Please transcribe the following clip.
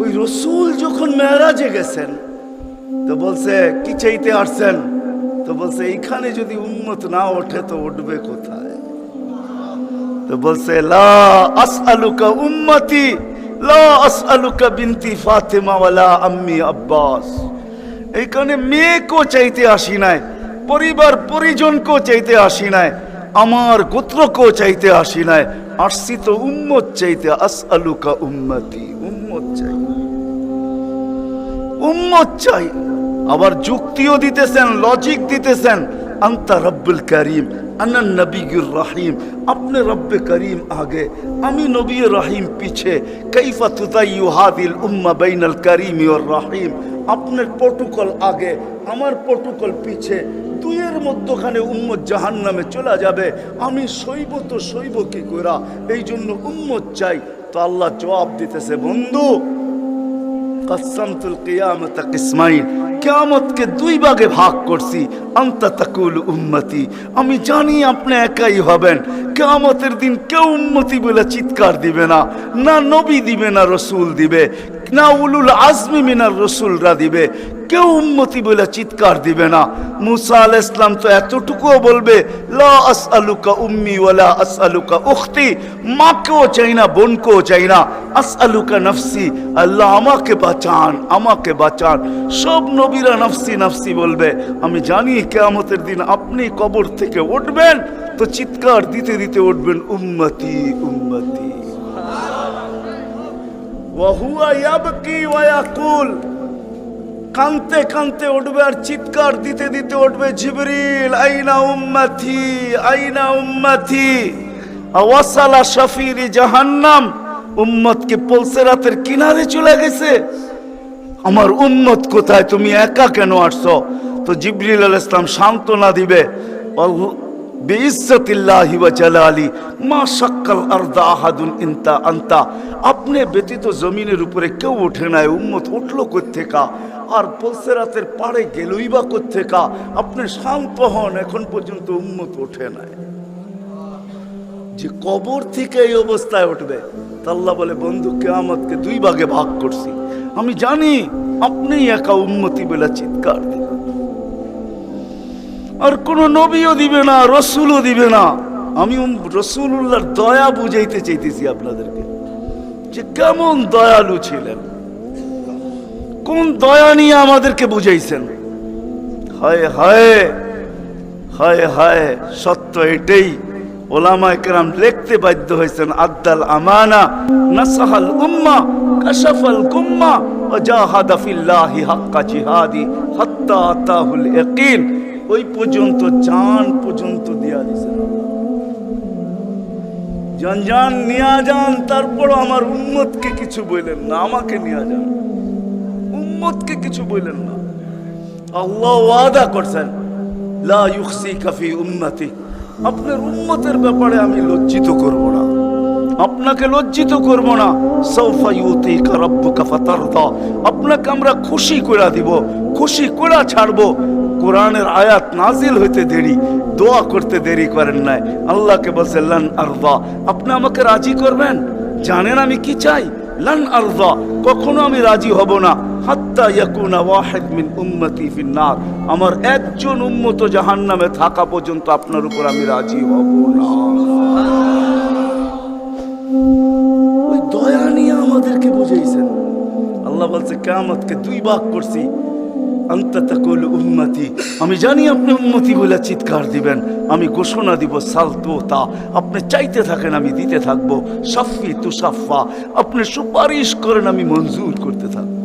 ওই রসুল যখন মেয়ারাজে গেছেন, তো বলছে, কি চাইতে আসছেন? তো বলছে, এইখানে যদি উন্মত না ওঠে, তো উঠবে কোথায়? তো বলছে, লা আসআলুকা উম্মতি, লা আসআলুকা আব্বাস। মেয়েকেও চাইতে পরিবার পরিজনকেও চাইতে আসি নাই। আমার গোত্রকেও চাইতে আসি নাই। আসছি তো উম্মত চাইতে আস আলুকা উম্মতি। উম্মত চাই। উম্মত চাই। আবার যুক্তিও দিতেছেন লজিক দিতেছেন। আন্তা রব্বুল করিম আনান নবীর রহিম আপনি রব্বে করিম আগে আমি নবী রহিম পিছে কৈফা তুদাইয়ু হাদিল উম্মা বাইনাল করিম ওর রহিম আপনার প্রটোকল আগে আমার প্রটোকল পিছে দুইয়ের মধ্যখানে উম্মত জাহান নামে চলে যাবে আমি সইব তো সইব কি করা এই জন্য উম্মত চাই তো আল্লাহ জবাব দিতেছে, বন্ধু কসমতুল কিয়ামত কিসমাইন। কিয়ামতকে দুই ভাগে ভাগ করছি। আন্তা তাকুল উম্মতি। আমি জানি আপনি একাই হবেন। কিয়ামতের দিন কেউ উম্মতি বলে চিৎকার দিবে না না নবী দিবে, না রসুল দিবে, না উলুল আজমি মিনার রসুলরা দিবে। কেউ উন্মতি বলে চিৎকার দিবে না। মুসা আল ইসলাম তো এতটুকুও বলবে, লা আসআলুকা উম্মি ওয়ালা আসআলুকা উখতি, মাকেও চাই না, বোনকেও চাই না। আসআলুকা নফসি, আল্লাহ আমাকে বাঁচান আমাকে বাঁচান। সব নবীরা নফসি নফসি বলবে, আমি জানি কেয়ামতের দিন আপনি কবর থেকে উঠবেন, তো চিৎকার দিতে দিতে উঠবেন, উম্মতি উম্মতি। ইয়াবকি ওয়া ইয়াকুল। কানতে কানতে উঠবে আর চিৎকার দিতে দিতে উঠবে, জিবরিল, আইনা উম্মতি আইনা উম্মতি, আওয়াসালা শফিরি জাহান্নাম, উম্মতকে পলসেরাতের কিনারে চলে গেছে। আমার উম্মত কোথায়? তুমি একা কেন আসছো? তো জিবরিল আল ইসলাম সান্ত্বনা দিবে বেইজ্জতিল্লাহি ওয়া জালালি, মা শাক্কাল আরদা আহাদুন ইনতা আনতা। আপনি ব্যতীত জমিনের উপরে কেউ ওঠে নাই, উম্মত উঠল কোত্থেকা? আর পলসেরাতের পাড়ে গেলই বা কোত্থেকা? আপনি শান্ত হন, এখন পর্যন্ত উন্মত ওঠে নাই। যে কবর থেকে এই অবস্থায় উঠবে তাল্লা বলে, বন্ধু, কেয়ামতকে দুই ভাগে ভাগ করছি। আমি জানি আপনি একা উন্মতি বলে চিৎকার দিবেন। আর কোন নবীও দিবে না, রসুলও দিবে না। আমি উম- রসুলুল্লাহর দয়া বুঝাইতে চাইতেছি আপনাদেরকে যে কেমন দয়ালু ছিলেন। কোন দয়া নিয়ে আমাদেরকে বুঝাইছেন? হায় হায় হায় হায়, সত্য এটাই। ওলামা একরাম লিখতে বাধ্য হয়েছেন আদ্দাল আমানা নাসাহাল উম্মা, কাশাফাল গুম্মা ওয়াজাহাদা ফিল্লাহি হাক্কা জিহাদি, হাত্তা আতাহুল ইয়াকিন। ওই পর্যন্ত, জান পর্যন্ত দিয়া দিয়েছেন যান যান নিয়া যান তারপর আমার উম্মতকে কিছু বললেন না, আমাকে নিয়া যান। উম্মতকে কিছু বললেন না। আল্লাহ ওয়াদা করছেন, লা ইউখসিকা কাফি উম্মতি। আপনার উম্মতের ব্যাপারে আমি লজ্জিত করব না। আপনাকে লজ্জিত করব না। সৌফা ইউতিকা রাব্বুকা ফাতারদা। আপনাকে আমরা খুশি করে দিব, খুশি করে ছাড়বো। কোরআনের আয়াত নাজিল হইতে দেরি, দোয়া করতে দেরি করেন নাই। আল্লাহকে বলছে, লান আরদা। আপনি আমাকে রাজি করবেন? জানেন আমি কি চাই? লান আরদা, কখনো আমি রাজি হব না। হাত্তা ইয়াকুনা ওয়াহিদ মিন উম্মতি ফিন্নার। আমার একজন উম্মত জাহান্নামে থাকা পর্যন্ত আপনার উপর আমি রাজি হব না। ওই দয়া নিয়ে আমাদেরকে বুঝাইছেন। আল্লাহ বলছে কেমতকে দুই বাক করছি। আন্তাতাকুল উম্মতি। আমি জানি আপনি উন্মতি বলে চিৎকার দিবেন। আমি ঘোষণা দিব সালতো তা। আপনি চাইতে থাকেন আমি দিতে থাকব। সাফি তুসাফা। আপনি সুপারিশ করেন আমি মঞ্জুর করতে থাকব।